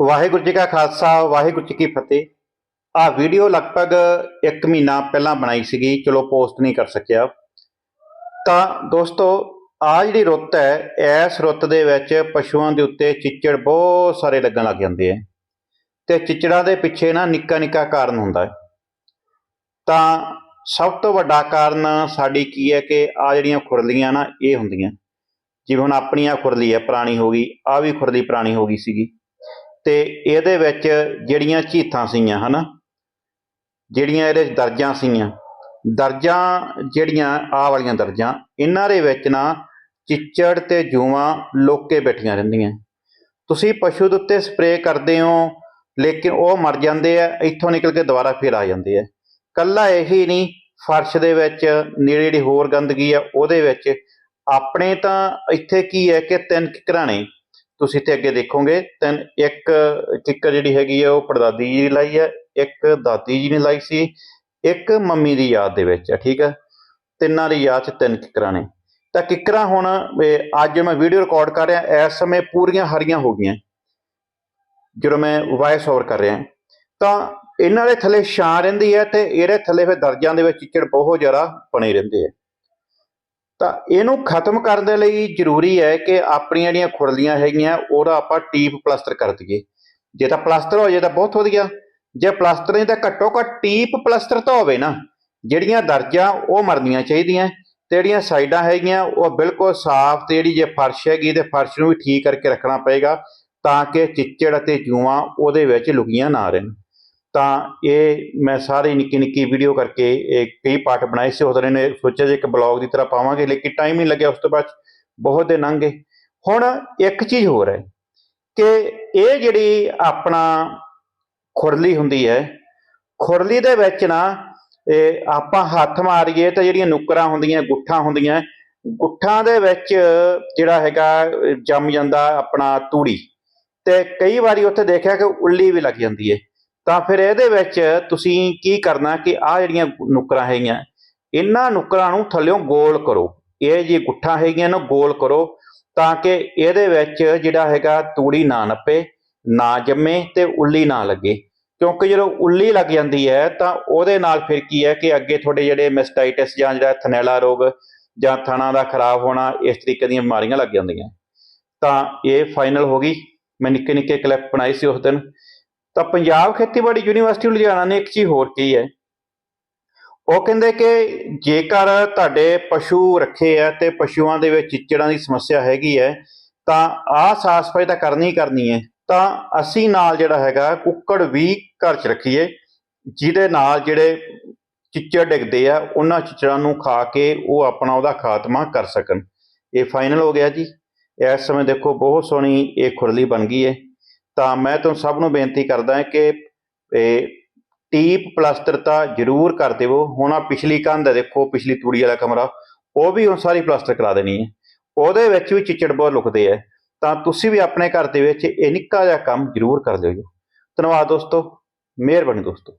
ਵਾਹਿਗੁਰੂ ਜੀ ਕਾ ਖਾਲਸਾ, ਵਾਹਿਗੁਰੂ ਜੀ ਕੀ ਫਤਿਹ। ਆ ਵੀਡੀਓ ਲਗਭਗ 1 ਮਹੀਨਾ ਪਹਿਲਾਂ ਬਣਾਈ ਸੀਗੀ, ਚਲੋ ਪੋਸਟ ਨਹੀਂ ਕਰ ਸਕਿਆ। ਤਾਂ ਦੋਸਤੋ, ਆ ਜਿਹੜੀ ਰੁੱਤ ਹੈ, ਇਸ ਰੁੱਤ ਦੇ ਵਿੱਚ ਪਸ਼ੂਆਂ ਦੇ ਉੱਤੇ ਚਿੱਚੜ ਬਹੁਤ ਸਾਰੇ ਲੱਗਣ ਲੱਗ ਜਾਂਦੇ ਆ। ਤੇ ਚਿੱਚੜਾਂ ਦੇ ਪਿੱਛੇ ਨਾ ਨਿੱਕਾ ਨਿੱਕਾ ਕਾਰਨ ਹੁੰਦਾ ਹੈ। ਤਾਂ ਸਭ ਤੋਂ ਵੱਡਾ ਕਾਰਨ ਸਾਡੀ ਕੀ ਹੈ ਕਿ ਆ ਜਿਹੜੀਆਂ ਖੁਰਲੀਆਂ ਨਾ, ਇਹ ਹੁੰਦੀਆਂ। ਜਿਵੇਂ ਹੁਣ ਆਪਣੀ ਆ ਖੁਰਲੀ ਹੈ, ਪੁਰਾਣੀ ਹੋ ਗਈ, ਆ ਵੀ ਖੁਰਲੀ ਪੁਰਾਣੀ ਹੋ ਗਈ ਸੀਗੀ। ਤੇ ਇਹਦੇ ਵਿੱਚ ਜਿਹੜੀਆਂ ਝੀਥਾਂ ਸੀਗੀਆਂ, ਹਨਾ? ਜਿਹੜੀਆਂ ਇਹਦੇ 'ਚ ਦਰਜਾਂ ਸੀਗੀਆਂ। ਦਰਜਾਂ ਜਿਹੜੀਆਂ ਆ ਵਾਲੀਆਂ ਦਰਜਾਂ, ਇਹਨਾਂ ਦੇ ਵਿੱਚ ਨਾ ਚਿੱਚੜ ਤੇ ਜੂਆਂ ਲੋਕੇ ਬੈਠੀਆਂ ਰਹਿੰਦੀਆਂ। ਤੁਸੀਂ ਪਸ਼ੂ ਦੇ ਉੱਤੇ ਸਪਰੇਅ ਕਰਦੇ ਹੋ, ਲੇਕਿਨ ਉਹ ਮਰ ਜਾਂਦੇ ਆ, ਇੱਥੋਂ ਨਿਕਲ ਕੇ ਦੁਬਾਰਾ ਫਿਰ ਆ ਜਾਂਦੇ ਆ। ਕੱਲਾ ਇਹੀ ਨਹੀਂ, ਫਰਸ਼ ਦੇ ਵਿੱਚ ਨੇੜੇ ਜਿਹੜੀ ਹੋਰ ਗੰਦਗੀ ਆ, ਉਹਦੇ ਵਿੱਚ ਆਪਣੇ ਤਾਂ ਇੱਥੇ ਕੀ ਹੈ ਕਿ ਤਿੰਨ ਕਿਕਰਾਂ ਨੇ ਤੁਸੀਂ ਇੱਥੇ ਅੱਗੇ ਦੇਖੋਗੇ ਤਿੰਨ ਇੱਕ ਕਿੱਕਰ ਜਿਹੜੀ ਹੈਗੀ ਆ, ਉਹ ਪੜਦਾਦੀ ਜੀ ਦੀ ਲਾਈ ਹੈ ਇੱਕ ਦਾਦੀ ਜੀ ਨੇ ਲਾਈ ਸੀ, ਇੱਕ ਮੰਮੀ ਦੀ ਯਾਦ ਦੇ ਵਿੱਚ ਹੈ ਠੀਕ ਹੈ ਤਿੰਨਾਂ ਦੀ ਯਾਦ ਚ ਤਿੰਨ ਕਿੱਕਰਾਂ ਨੇ। ਤਾਂ ਕਿੱਕਰਾਂ ਹੁਣ ਅੱਜ ਮੈਂ ਵੀਡੀਓ ਰਿਕਾਰਡ ਕਰ ਰਿਹਾ, ਇਸ ਸਮੇਂ ਪੂਰੀਆਂ ਹਰੀਆਂ ਹੋ ਗਈਆਂ। ਜਦੋਂ ਮੈਂ ਵਾਇਸ ਓਵਰ ਕਰ ਰਿਹਾ, ਤਾਂ ਇਹਨਾਂ ਦੇ ਥੱਲੇ ਛਾਂ ਰਹਿੰਦੀ ਹੈ ਤੇ ਇਹਦੇ ਥੱਲੇ ਫਿਰ ਦਰਜਾਂ ਦੇ ਵਿੱਚ ਚਿੱਚੜ ਬਹੁਤ ਜ਼ਿਆਦਾ ਬਣੇ ਰਹਿੰਦੇ ਆ। ਤਾਂ ਇਹਨੂੰ ਖਤਮ ਕਰਨ ਦੇ ਲਈ ਜ਼ਰੂਰੀ ਹੈ ਕਿ ਆਪਣੀਆਂ ਜਿਹੜੀਆਂ ਖੁਰਲੀਆਂ ਹੈਗੀਆਂ, ਉਹਦਾ ਆਪਾਂ ਟੀਪ ਪਲਾਸਟਰ ਕਰ ਦਈਏ। ਜੇ ਤਾਂ ਪਲਾਸਟਰ ਹੋ ਜੇ ਤਾਂ ਬਹੁਤ ਵਧੀਆ। ਜੇ ਪਲਾਸਟਰ ਨਹੀਂ, ਤਾਂ ਘੱਟੋ ਘੱਟ ਟੀਪ ਪਲਾਸਟਰ ਤਾਂ ਹੋਵੇ ਨਾ। ਜਿਹੜੀਆਂ ਦਰਜਾਂ, ਉਹ ਮਰਨੀਆਂ ਚਾਹੀਦੀਆਂ। ਤੇ ਜਿਹੜੀਆਂ ਸਾਈਡਾਂ ਹੈਗੀਆਂ, ਉਹ ਬਿਲਕੁਲ ਸਾਫ਼ ਤੇ ਜਿਹੜੀ ਜੇ ਫਰਸ਼ ਹੈਗੀ ਤੇ ਫਰਸ਼ ਨੂੰ ਵੀ ਠੀਕ ਕਰਕੇ ਰੱਖਣਾ ਪਏਗਾ, ਤਾਂ ਕਿ ਚਿੱਚੜ ਅਤੇ ਜੂਆਂ ਉਹਦੇ ਵਿੱਚ ਲੁਕੀਆਂ ਨਾ ਰਹਿਣ। ਤਾਂ ਇਹ ਮੈਂ ਸਾਰੀ ਨਿੱਕੀ ਨਿੱਕੀ ਵੀਡੀਓ ਕਰਕੇ ਇਹ ਕਈ ਪਾਰਟ ਬਣਾਏ ਸੀ। ਉਹਦੇ ਨੇ ਸੋਚਿਆ ਜੇ ਇੱਕ ਬਲੌਗ ਦੀ ਤਰ੍ਹਾਂ ਪਾਵਾਂਗੇ, ਲੇਕਿਨ ਟਾਈਮ ਨਹੀਂ ਲੱਗਿਆ। ਉਸ ਤੋਂ ਬਾਅਦ ਬਹੁਤ ਦਿਨ ਲੰਘ ਗਏ। ਹੁਣ ਇੱਕ ਚੀਜ਼ ਹੋਰ ਹੈ ਕਿ ਇਹ ਜਿਹੜੀ ਆਪਣਾ ਖੁਰਲੀ ਹੁੰਦੀ ਹੈ, ਖੁਰਲੀ ਦੇ ਵਿੱਚ ਨਾ ਇਹ ਆਪਾਂ ਹੱਥ ਮਾਰੀਏ ਤਾਂ ਜਿਹੜੀਆਂ ਨੁਕਰਾਂ ਹੁੰਦੀਆਂ, ਗੁੱਠਾਂ ਹੁੰਦੀਆਂ, ਗੁੱਠਾਂ ਦੇ ਵਿੱਚ ਜਿਹੜਾ ਹੈਗਾ ਜੰਮ ਜਾਂਦਾ ਆਪਣਾ ਤੂੜੀ। ਤੇ ਕਈ ਵਾਰੀ ਉੱਥੇ ਦੇਖਿਆ ਕਿ ਉੱਲੀ ਵੀ ਲੱਗ ਜਾਂਦੀ ਹੈ। ਤਾਂ ਫਿਰ ਇਹਦੇ ਵਿੱਚ ਤੁਸੀਂ ਕੀ ਕਰਨਾ ਕਿ ਆ ਜਿਹੜੀਆਂ ਨੁਕਰਾਂ ਹੈਗੀਆਂ, ਇਹਨਾਂ ਨੁਕਰਾਂ ਨੂੰ ਥੱਲਿਓਂ ਗੋਲ ਕਰੋ। ਇਹ ਜੀ ਗੁੱਠਾਂ ਹੈਗੀਆਂ ਨੂੰ, ਗੋਲ ਕਰੋ ਤਾਂ ਕਿ ਇਹਦੇ ਵਿੱਚ ਜਿਹੜਾ ਹੈਗਾ ਤੂੜੀ ਨਾ ਨੱਪੇ, ਨਾ ਜੰਮੇ ਤੇ ਉੱਲੀ ਨਾ ਲੱਗੇ। ਕਿਉਂਕਿ ਜਦੋਂ ਉੱਲੀ ਲੱਗ ਜਾਂਦੀ ਹੈ ਤਾਂ ਉਹਦੇ ਨਾਲ ਫਿਰ ਕੀ ਹੈ ਕਿ ਅੱਗੇ ਤੁਹਾਡੇ ਜਿਹੜੇ ਮੈਸਟਾਈਟਿਸ ਜਾਂ ਜਿਹੜਾ ਥਨੈਲਾ ਰੋਗ ਜਾਂ ਥਣਾ ਦਾ ਖਰਾਬ ਹੋਣਾ, ਇਸ ਤਰੀਕੇ ਦੀਆਂ ਬਿਮਾਰੀਆਂ ਲੱਗ ਜਾਂਦੀਆਂ। ਤਾਂ ਇਹ ਫਾਈਨਲ ਹੋ ਗਈ। ਮੈਂ ਨਿੱਕੇ ਨਿੱਕੇ ਕਲਿੱਪ ਬਣਾਈ ਸੀ ਉਸ ਦਿਨ। ਤਾਂ ਪੰਜਾਬ ਖੇਤੀਬਾੜੀ ਯੂਨੀਵਰਸਿਟੀ ਲੁਧਿਆਣਾ ਨੇ ਇੱਕ ਚੀਜ਼ ਹੋਰ ਕਹੀ ਹੈ। ਉਹ ਕਹਿੰਦੇ ਕਿ ਜੇਕਰ ਤੁਹਾਡੇ ਪਸ਼ੂ ਰੱਖੇ ਆ ਤੇ ਪਸ਼ੂਆਂ ਦੇ ਵਿੱਚ ਚਿੱਚੜਾਂ ਦੀ ਸਮੱਸਿਆ ਹੈਗੀ ਹੈ, ਤਾਂ ਆਹ ਸਾਫ਼ ਸਫ਼ਾਈ ਤਾਂ ਕਰਨੀ ਕਰਨੀ ਹੈ। ਤਾਂ ਅਸੀਂ ਨਾਲ ਜਿਹੜਾ ਹੈਗਾ, ਕੁੱਕੜ ਵੀ ਘਰ 'ਚ ਰੱਖੀਏ, ਜਿਹਦੇ ਨਾਲ ਜਿਹੜੇ ਚਿੱਚੜ ਡਿੱਗਦੇ ਆ, ਉਹਨਾਂ ਚਿੱਚੜਾਂ ਨੂੰ ਖਾ ਕੇ ਉਹ ਆਪਣਾ ਉਹਦਾ ਖਾਤਮਾ ਕਰ ਸਕਣ। ਇਹ ਫਾਈਨਲ ਹੋ ਗਿਆ ਜੀ। ਇਸ ਸਮੇਂ ਦੇਖੋ, ਬਹੁਤ ਸੋਹਣੀ ਇਹ ਖੁਰਲੀ ਬਣ ਗਈ ਹੈ। ਤਾਂ ਮੈਂ ਤੁਹਾਨੂੰ ਸਭ ਨੂੰ ਬੇਨਤੀ ਕਰਦਾ ਕਿ, ਇਹ ਟੀਪ ਪਲਾਸਟਰ ਤਾਂ ਜ਼ਰੂਰ ਕਰ ਦੇਵੋ। ਹੁਣ ਆ ਪਿਛਲੀ ਕੰਧ ਦੇਖੋ, ਪਿਛਲੀ ਤੂੜੀ ਵਾਲਾ ਕਮਰਾ। ਉਹ ਵੀ ਹੁਣ ਸਾਰੀ ਪਲਾਸਟਰ ਕਰਾ ਦੇਣੀ ਹੈ। ਉਹਦੇ ਵਿੱਚ ਵੀ ਚਿੱਚੜ ਬਹੁਤ ਲੁਕਦੇ ਆ ਤਾਂ ਤੁਸੀਂ ਵੀ ਆਪਣੇ ਘਰ ਦੇ ਵਿੱਚ ਇਹ ਨਿੱਕਾ ਜਿਹਾ ਕੰਮ ਜ਼ਰੂਰ ਕਰ ਲਿਓ ਜੀ। ਧੰਨਵਾਦ ਦੋਸਤੋ। ਮਿਹਰਬਾਨੀ ਦੋਸਤੋ।